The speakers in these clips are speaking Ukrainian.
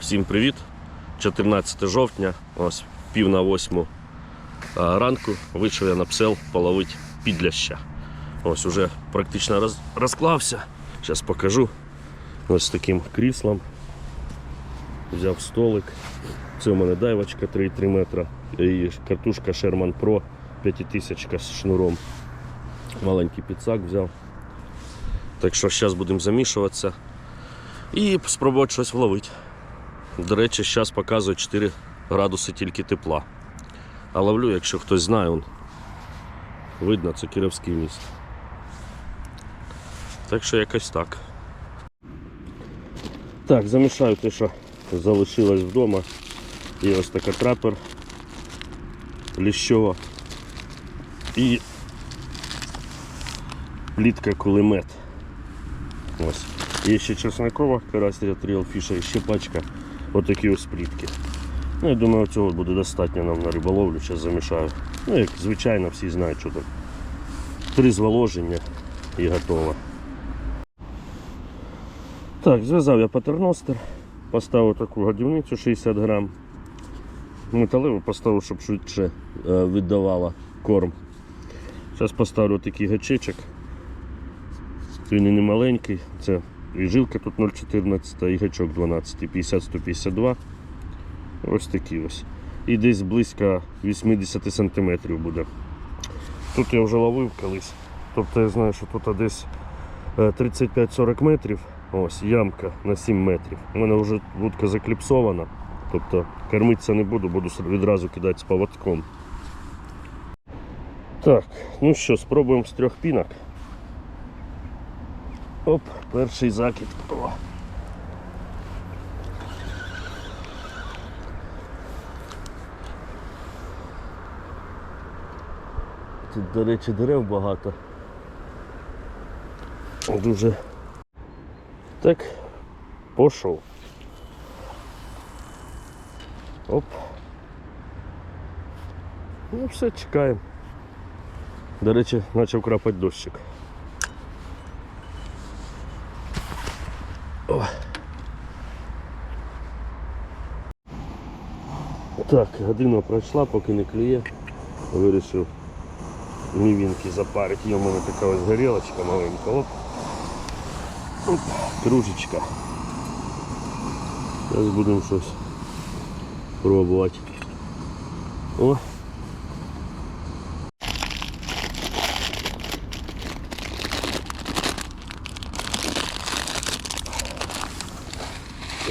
Всім привіт! 14 жовтня, ось пів на восьму ранку вийшов я на псел половити підляща. Ось уже практично роз, розклався. Зараз покажу. Ось з таким кріслом. Взяв столик. Це у мене дайвочка 3,3 метра. І картушка Sherman Pro 5000 з шнуром. Маленький підсак взяв. Так що зараз будемо замішуватися і спробувати щось вловити. До речі, зараз показує 4 градуси тільки тепла. А ловлю, якщо хтось знає, он, видно, це Кіровський міст. Так що якось так. Так, замішаю те, що залишилось вдома. Є ось така трапер ліщова і плітка кулемет. Ось. Є ще чеснокова карась Real і ще пачка отакі ось плітки. Ну, я думаю, цього буде достатньо нам на риболовлю, зараз замішаю. Ну, як звичайно, всі знають, що так. Три зволоження і готово. Так, зв'язав я патерностер, поставив таку годівницю 60 грам. Металеву поставив, щоб швидше е, віддавала корм. Зараз поставлю такий гачечок. Він і не маленький, це і жилка тут 0,14 і гачок 12, 50-152. Ось такі ось. І десь близько 80 см буде. Тут я вже ловив колись. Тобто я знаю, що тут десь е, 35-40 метрів. Ось ямка на 7 метрів. У мене вже вудка закліпсована. Тобто кормитися не буду, буду відразу кидати з поводком. Так, ну що, спробуємо з трьох пінок. Оп, перший закид. О. Тут, до речі, дерев багато. Дуже. Так, пішов. Оп. Ну все, чекаємо. До речі, почав крапати дощик. Так, година пройшла, поки не клює. Вирішив мівінки запарити. Є в мене така ось горілочка маленька. Оп. Оп. Кружечка. Зараз будемо щось пробувати. О.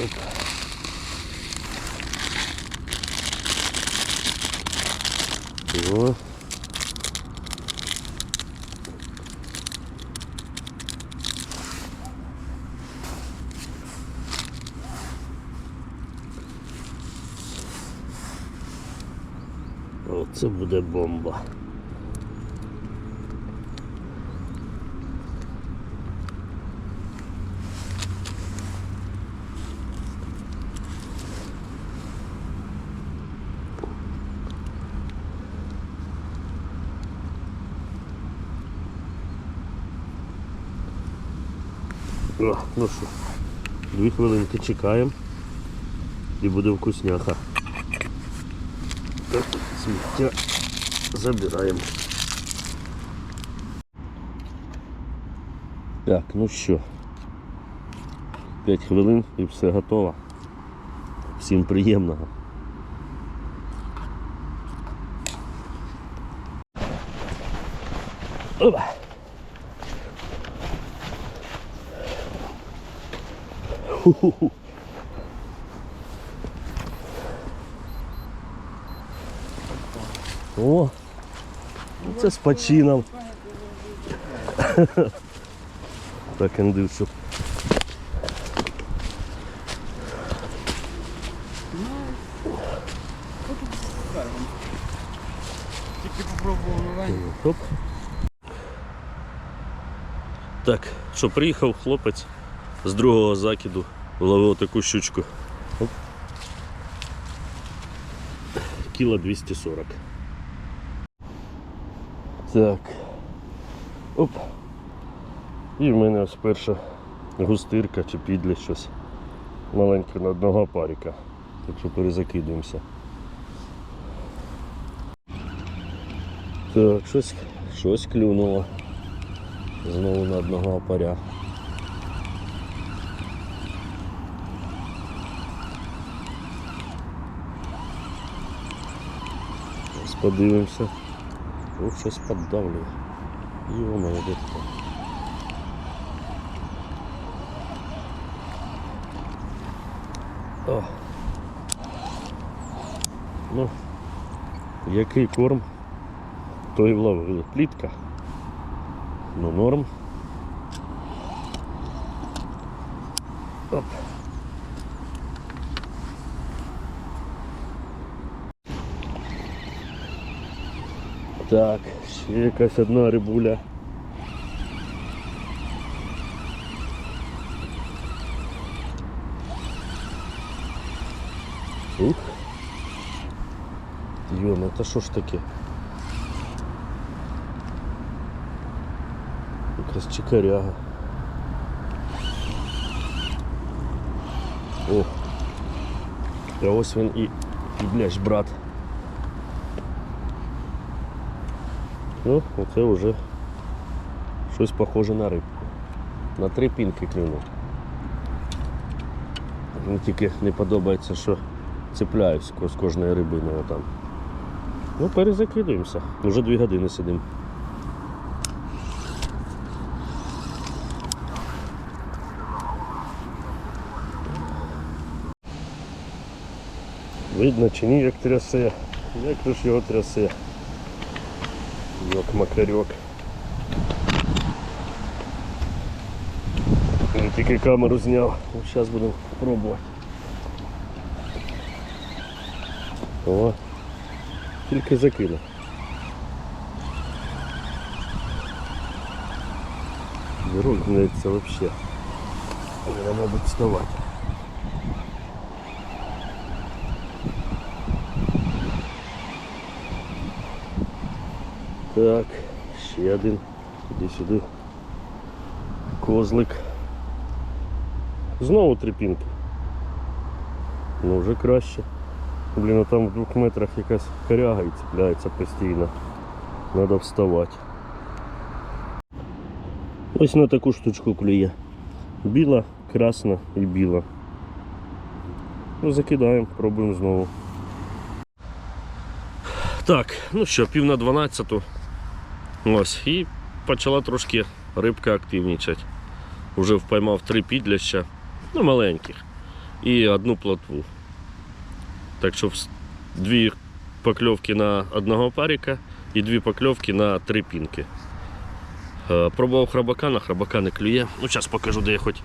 Так. О. Оце буде бомба. О, ну що, дві хвилинки чекаємо і буде вкусняха. Так, сміття забираємо. Так, ну що, 5 хвилин і все готово. Всім приємного. Опа. Ху-ху-ху. О, це з почином. Так, індивчу. Тільки попробував Так, що приїхав хлопець з другого закиду, вловив таку щучку. Оп. Кіло 240. Так. Оп. І в мене ось перша густирка чи підля щось. маленькі на одного паріка. Так що перезакидуємося. Так, щось, щось клюнуло. Знову на одного опаря. Зараз подивимося. Ох, щось поддавлює. Йо-моє, де. Ну, який корм, той вловили. Плітка. Ну, норм. Оп. Так, ще якась одна рибуля. Ух. Йома, это що ж таке? Якраз чикаряга. О! А ось він і, і бляш, брат. Ну, оце вже щось похоже на рибку. На три пінки клюнув. Мені тільки не подобається, що цепляюсь з кожної рибини отам. Ну, перезакидуємося. Уже дві години сидимо. Видно чи ні, як трясе. Як ж його трясе. Йок макарьок. Я тільки камеру зняв. Зараз будемо пробувати. О, тільки закинув. Дорог гнеться вообще. Треба, мабуть, вставати. Так, ще один. Іди сюди. Козлик. Знову трипінки. Ну вже краще. Блін, а там в двох метрах якась коряга і цепляється постійно. Треба вставати. Ось на таку штучку клює. Біла, красна і біла. Ну, закидаємо, пробуємо знову. Так, ну що, пів на 12. Ось. І почала трошки рибка активнічати. Уже впоймав три підляща, ну маленьких, і одну плотву. Так що дві покльовки на одного паріка і дві покльовки на три пінки. Е, Пробував храбака, на храбака не клює. Ну, зараз покажу, де я хоч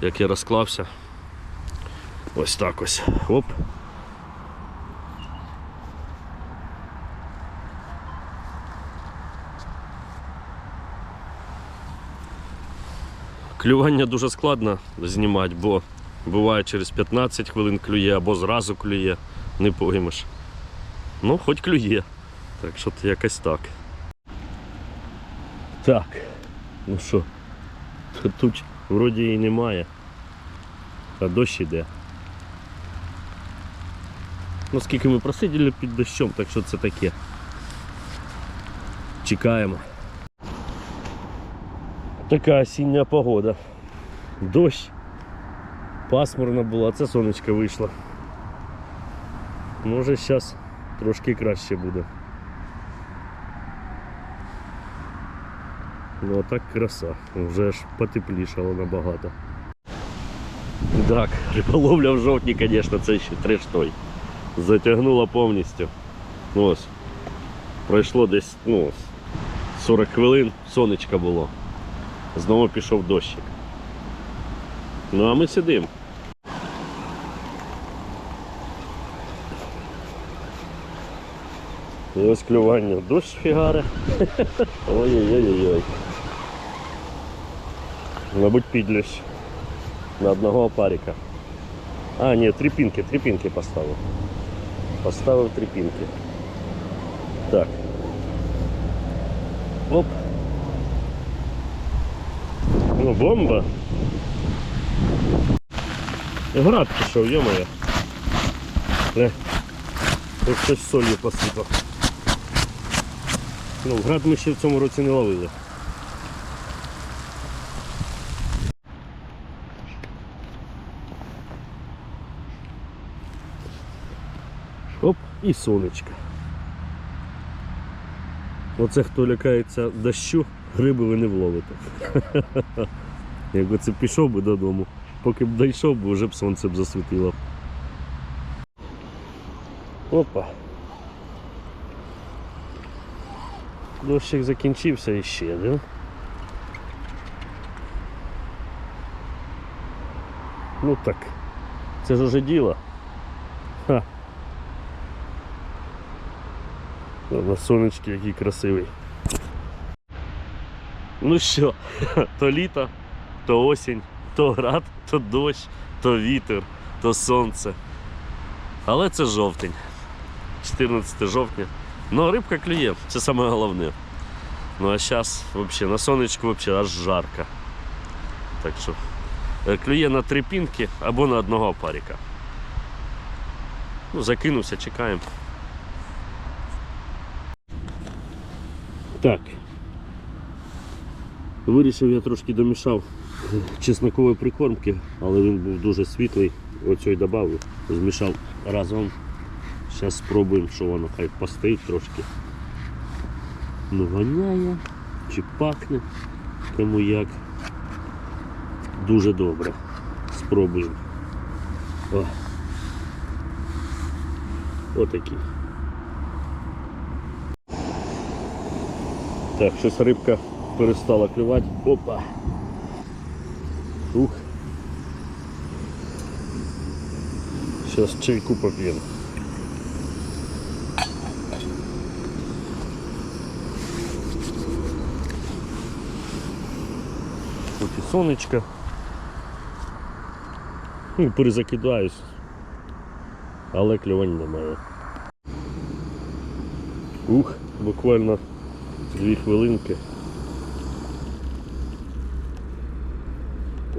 як я розклався. Ось так ось. Оп. Клювання дуже складно знімати, бо буває через 15 хвилин клює або зразу клює, не поймеш. Ну, хоч клює. Так що то якось так. Так. Ну що, тут, вроді і немає. А дощ іде. Ну скільки ми просиділи під дощом, так що це таке. Чекаємо. Така осіння погода. Дощ. Пасмурно було, а це сонечко вийшло. Може зараз трошки краще буде. Ну а так краса. Вже ж потеплішало набагато. Так, риболовля в жовтні, звісно, це ще треш той. Повністю. Ну, ось. Пройшло десь ну, 40 хвилин, сонечко було. Знову пішов дощик. Ну а ми сидимо. І ось клювання. Дощ фігаре. Ой-ой-ой-ой. Мабуть, підлющ. На одного опарика. А, ні, три пінки, три пінки поставив. Поставив три пінки. Так. Оп. Ну, бомба. Град пішов, йо-моє. Не. Тут щось солью посипав. Ну, град ми ще в цьому році не ловили. Оп, і сонечко. Оце хто лякається дощу, гриби ви не вловите. Якби це пішов би додому, поки б дійшов би, вже б сонце б засвітило. Опа. Дощик закінчився і ще один. Ну так, це ж уже діло. Ха. На сонечки який красивий. Ну що, то літо, то осінь, то град, то дощ, то вітер, то сонце. Але це жовтень. 14 жовтня. Ну, рибка клює, це саме головне. Ну а зараз взагалі на сонечку взагалі аж жарко. Так що е, клює на три пінки або на одного опаріка. Ну, закинувся, чекаємо. Так. Вирішив я трошки домішав чеснокової прикормки, але він був дуже світлий. Оцю й додав, змішав разом. Зараз спробуємо, що воно хай постоїть трошки. Ну воняє чи пахне, кому як. Дуже добре. Спробуємо. О. Отакий. Так, щось рибка перестала клювати. Опа. Ух. Сейчас чайку попьем. Тут і сонечко. Ну, перезакидаюсь. Але клювань немає. Ух, буквально дві хвилинки.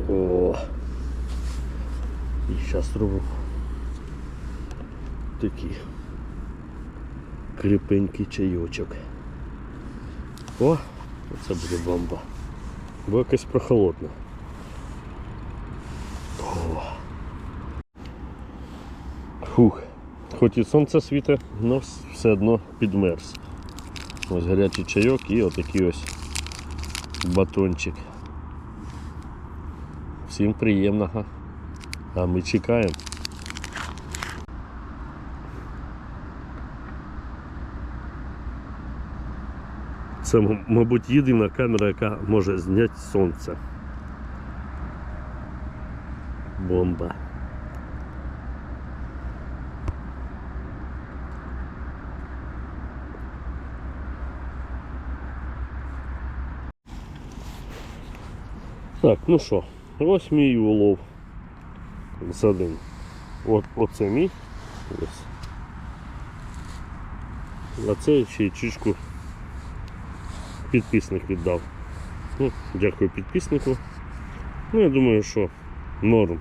О. І зараз робимо такий кріпенький чайочок. О, оце буде бомба. Бо якось прохолодно. О. Фух. Хоч і сонце світе, але все одно підмерз. Ось гарячий чайок і отакий ось батончик. Всім приємного. А ми чекаємо. Це, мабуть, єдина камера, яка може зняти сонце. Бомба. Так, ну що, ось мій улов за день. От, оце мій. Ось. А це ще й чічку підписник віддав. Ну, дякую підписнику. Ну, я думаю, що норм.